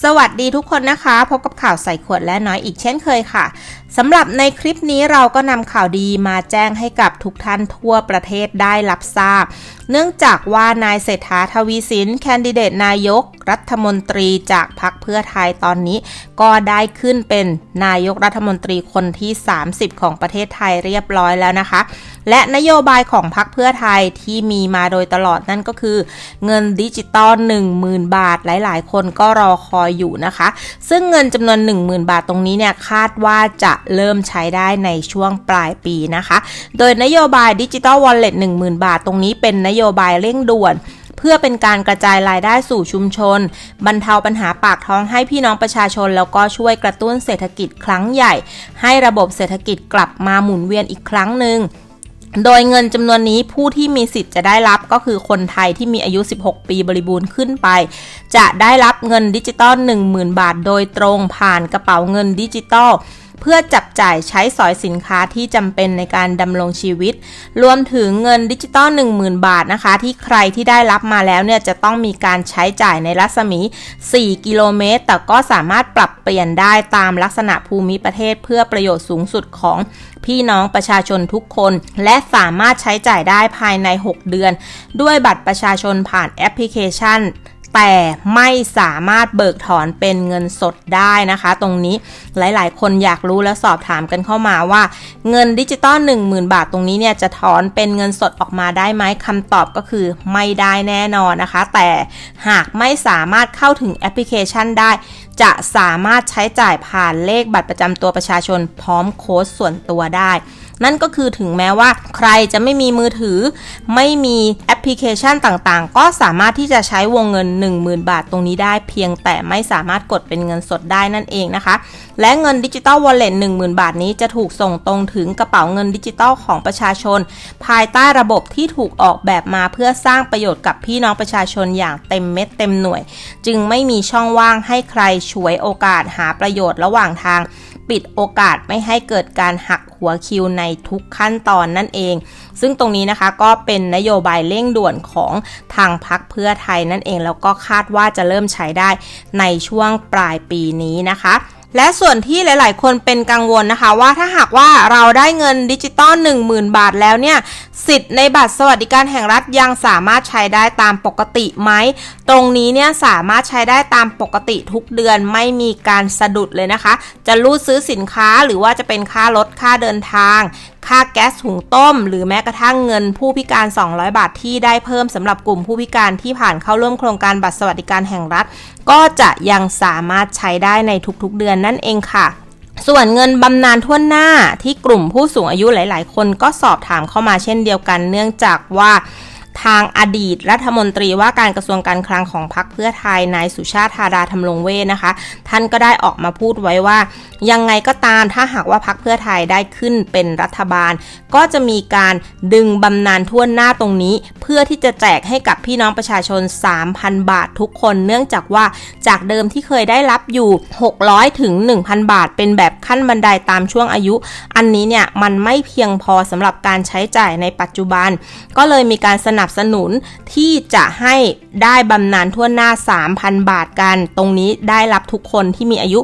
สวัสดีทุกคนนะคะ พบกับข่าวใส่ขวดและน้อยอีกเช่นเคยค่ะสำหรับในคลิปนี้เราก็นำข่าวดีมาแจ้งให้กับทุกท่านทั่วประเทศได้รับทราบ เนื่องจากว่านายเศรษฐาทวีสิน แคนดิเดตนายกรัฐมนตรีจากพรรคเพื่อไทยตอนนี้ ก็ได้ขึ้นเป็นนายกรัฐมนตรีคนที่ 30 ของประเทศไทยเรียบร้อยแล้วนะคะ และนโยบายของพรรคเพื่อไทยที่มีมาโดยตลอดนั่นก็คือ เงินดิจิตอล10,000 บาทหลาย ๆ คนก็รอคอยอยู่นะคะ ซึ่งเงินจำนวน 10,000 บาทตรงนี้เนี่ยคาดว่าจะเริ่มใช้ได้ในช่วงปลายปีนะคะ โดยนโยบายดิจิตอลวอลเล็ต10,000 บาทตรงนี้เป็นนโยบายเร่งด่วน พื่อเป็นการกระจายรายได้สู่ชุมชน บรรเทาปัญหาปากท้องให้พี่น้องประชาชน แล้วก็ช่วยกระตุ้นเศรษฐกิจครั้งใหญ่ ให้ระบบเศรษฐกิจกลับมาหมุนเวียนอีกครั้งหนึ่งโดยเงินจำนวนนี้ผู้ที่มีสิทธิ์จะได้รับก็คือคนไทยที่มีอายุ 16 ปีบริบูรณ์ขึ้นไป จะได้รับเงินดิจิตอล 10,000 บาทโดยตรงผ่านกระเป๋าเงินดิจิตอล เพื่อจับจ่ายใช้สอยสินค้าที่จำเป็นในการดำรงชีวิต รวมถึงเงินดิจิตอล10,000 บาทนะคะ ที่ใครที่ได้รับมาแล้วเนี่ยจะต้องมีการใช้จ่ายในรัศมี 4 กิโลเมตร แต่ก็สามารถปรับเปลี่ยนได้ตามลักษณะภูมิประเทศ เพื่อประโยชน์สูงสุดของพี่น้องประชาชนทุกคน และสามารถใช้จ่ายได้ภายใน 6 เดือน ด้วยบัตรประชาชนผ่านแอปพลิเคชัน แต่ไม่สามารถเบิกถอนเป็นเงินสดได้นะคะ ตรงนี้หลายๆ คนอยากรู้และสอบถามกันเข้ามาว่า เงินดิจิตอล10,000 บาทตรงนี้เนี่ยจะถอนเป็นเงินสดออกมาได้ไหมคำตอบก็คือไม่ได้แน่นอนนะคะ แต่หากไม่สามารถเข้าถึงแอปพลิเคชันได้ จะสามารถใช้จ่ายผ่านเลขบัตรประจำตัวประชาชนพร้อมโค้ดส่วนตัวได้ นั่นก็คือถึงแม้ว่าใครจะไม่มีมือถือ ไม่มีแอปพลิเคชันต่างๆ ก็สามารถที่จะใช้วงเงิน 10,000 บาทตรงนี้ได้เพียงแต่ไม่สามารถกดเป็นเงินสดได้นั่นเองนะคะ และเงินดิจิตอลวอลเล็ต10,000 บาทนี้จะถูกส่งตรงถึงกระเป๋าเงินดิจิตอลของประชาชน ภายใต้ระบบที่ถูกออกแบบมาเพื่อสร้างประโยชน์กับพี่น้องประชาชนอย่างเต็มเม็ดเต็มหน่วย จึงไม่มีช่องว่างให้ใครฉวยโอกาสหาประโยชน์ระหว่างทาง ปิดโอกาสไม่ให้เกิดการหักหัวคิวในทุกขั้นตอนนั่นเอง ซึ่งตรงนี้นะคะก็เป็นนโยบายเร่งด่วนของทางพักเพื่อไทยนั่นเอง แล้วก็คาดว่าจะเริ่มใช้ได้ในช่วงปลายปีนี้นะคะและส่วนที่หลาย ๆ คนเป็นกังวลนะคะ ว่าถ้าหากว่าเราได้เงินดิจิตอล10,000 บาทแล้วเนี่ย สิทธิ์ในบัตรสวัสดิการแห่งรัฐยังสามารถใช้ได้ตามปกติไหม ตรงนี้เนี่ยสามารถใช้ได้ตามปกติทุกเดือนไม่มีการสะดุดเลยนะคะ จะรูดซื้อสินค้าหรือว่าจะเป็นค่ารถค่าเดินทาง ค่าแก๊สหุงต้ม หรือแม้กระทั่งเงินผู้พิการ 200 บาทที่ได้เพิ่มสำหรับกลุ่มผู้พิการที่ผ่านเข้าร่วมโครงการบัตรสวัสดิการแห่งรัฐ ก็จะยังสามารถใช้ได้ในทุกๆเดือนนั่นเองค่ะส่วนเงินบำนาญทั่วหน้าที่กลุ่มผู้สูงอายุหลาย ๆ คนก็สอบถามเข้ามาเช่นเดียวกัน เนื่องจากว่า ทางอดีตรัฐมนตรีว่าการกระทรวงการคลังของพรรคเพื่อไทยนายสุชาติธาดาธรรมรงเวชนะคะ ท่านก็ได้ออกมาพูดไว้ว่า ยังไงก็ตามถ้าหากว่าพรรคเพื่อไทยได้ขึ้นเป็นรัฐบาล ก็จะมีการดึงบำนาญทั่วหน้าตรงนี้ เพื่อที่จะแจกให้กับพี่น้องประชาชน 3,000 บาททุกคน เนื่องจากว่าจากเดิมที่เคยได้รับอยู่ 600ถึง1,000 บาท เป็นแบบขั้นบันไดตามช่วงอายุ อันนี้เนี่ยมันไม่เพียงพอสำหรับการใช้จ่ายในปัจจุบัน ก็เลยมีการสนับสนุนที่จะให้ได้บำนาญทั่วหน้า 3,000 บาทกัน ตรงนี้ได้รับทุกคนที่มีอายุ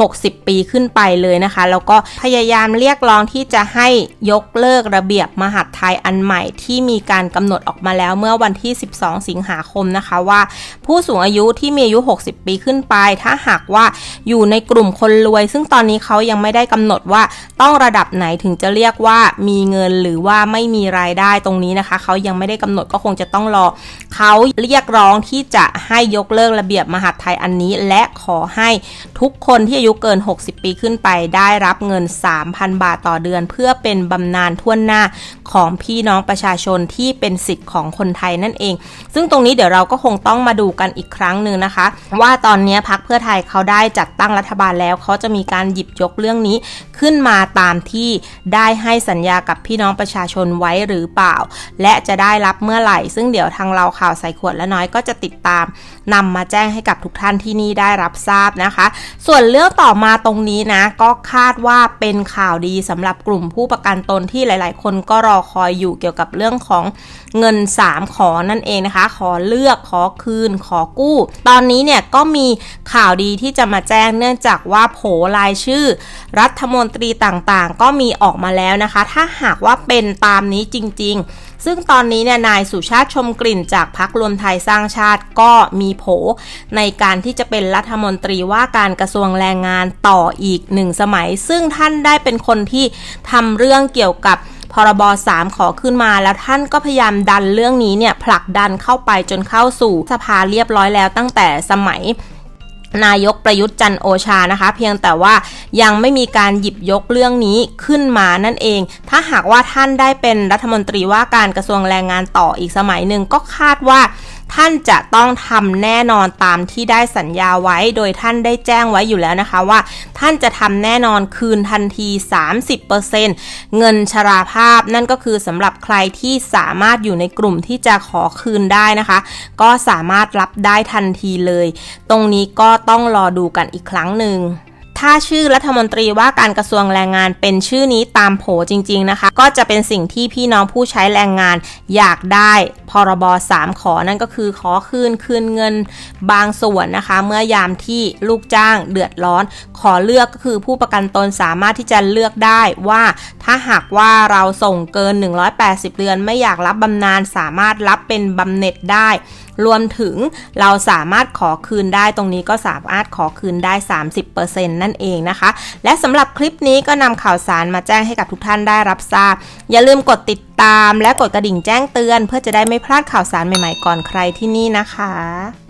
60 ปีขึ้นไปเลยนะคะ แล้วก็พยายามเรียกร้องที่จะให้ยกเลิกระเบียบมหาดไทยอันใหม่ที่มีการกำหนดออกมาแล้วเมื่อวันที่ 12 สิงหาคมนะคะว่า ผู้สูงอายุที่มีอายุ 60 ปีขึ้นไป ถ้าหากว่าอยู่ในกลุ่มคนรวย ซึ่งตอนนี้เขายังไม่ได้กำหนดว่าต้องระดับไหนถึงจะเรียกว่ามีเงินหรือว่าไม่มีรายได้ตรงนี้นะคะเขายังไม่ได้กำหนดก็คงจะต้องรอเขาเรียกร้องที่จะให้ยกเลิกระเบียบมหาดไทยอันนี้ และขอให้ทุกคนที่อายุเกิน 60 ปีขึ้นไปได้รับเงิน 3,000 บาทต่อเดือน เพื่อเป็นบำนาญทั่วหน้าของพี่น้องประชาชนที่เป็นสิทธิ์ของคนไทยนั่นเอง ซึ่งตรงนี้เดี๋ยวเราก็คงต้องมาดูกันอีกครั้งหนึ่งนะคะ ว่าตอนนี้พักเพื่อไทยเขาได้จัดตั้งรัฐบาลแล้วเขาจะมีการหยิบยกเรื่องนี้ขึ้นมาตามที่ได้ให้สัญญากับพี่น้องประชาชนไว้หรือเปล่า และจะได้รับเมื่อไหร่ ซึ่งเดี๋ยวทางเราข่าวใส่ขวดและน้อยก็จะติดตามนำมาแจ้งให้กับทุกท่านที่นี่ได้รับทราบนะคะ ส่วนเรื่องต่อมาตรงนี้นะก็คาดว่าเป็นข่าวดีสำหรับกลุ่มผู้ประกันตนที่หลาย ๆ คนก็รอคอยอยู่เกี่ยวกับเรื่องของเงิน 3 ขอนั่นเองนะคะ ขอเลือกขอคืน ขอกู้ ตอนนี้เนี่ยก็มีข่าวดีที่จะมาแจ้งเนื่องจากว่าโผรายชื่อ รัฐมนตรีต่างๆ ก็มีออกมาแล้วนะคะ ถ้าหากว่าเป็นตามนี้จริง ๆ ซึ่งตอนนี้เนี่ยนายสุชาติชมกลิ่นจากพักรวมไทยสร้างชาติก็มีโผ ในการที่จะเป็นรัฐมนตรีว่าการกระทรวงแรงงานต่ออีกหนึ่งสมัย ซึ่งท่านได้เป็นคนที่ทำเรื่องเกี่ยวกับพรบ3ขอขึ้นมาแล้วท่านก็พยายามดันเรื่องนี้เนี่ยผลักดันเข้าไปจนเข้าสู่สภาเรียบร้อยแล้วตั้งแต่สมัย นายกประยุทธ์จันโอชานะคะ เพียงแต่ว่ายังไม่มีการหยิบยกเรื่องนี้ขึ้นมานั่นเอง ถ้าหากว่าท่านได้เป็นรัฐมนตรีว่าการกระทรวงแรงงานต่ออีกสมัยหนึ่งก็คาดว่า ท่านจะต้องทำแน่นอนตามที่ได้สัญญาไว้ โดยท่านได้แจ้งไว้อยู่แล้วนะคะว่า ท่านจะทำแน่นอนคืนทันที 30%เงินชราภาพนั่นก็คือสำหรับใครที่สามารถอยู่ในกลุ่มที่จะขอคืนได้นะคะ ก็สามารถรับได้ทันทีเลย ตรงนี้ก็ต้องรอดูกันอีกครั้งหนึ่ง ถ้าชื่อรัฐมนตรีว่าการกระทรวงแรงงานเป็นชื่อนี้ตามโผจริง ๆนะคะ ก็จะเป็นสิ่งที่พี่น้องผู้ใช้แรงงานอยากได้พรบ3ขอนั่นก็คือขอคืนคืนเงินบางส่วนนะคะ เมื่อยามที่ลูกจ้างเดือดร้อน ขอเลือกก็คือผู้ประกันตนสามารถที่จะเลือกได้ว่าถ้าหากว่าเราส่งเกิน 180 เดือนไม่อยากรับบำนาญสามารถรับเป็นบำเหน็จได้รวมถึงเราสามารถขอคืนได้ตรงนี้ก็สามารถขอคืนได้ 30%นั่นเองนะคะ และสำหรับคลิปนี้ก็นำข่าวสารมาแจ้งให้กับทุกท่านได้รับทราบ อย่าลืมกดติดตามและกดกระดิ่งแจ้งเตือน เพื่อจะได้ไม่พลาดข่าวสารใหม่ๆก่อนใครที่นี่นะคะ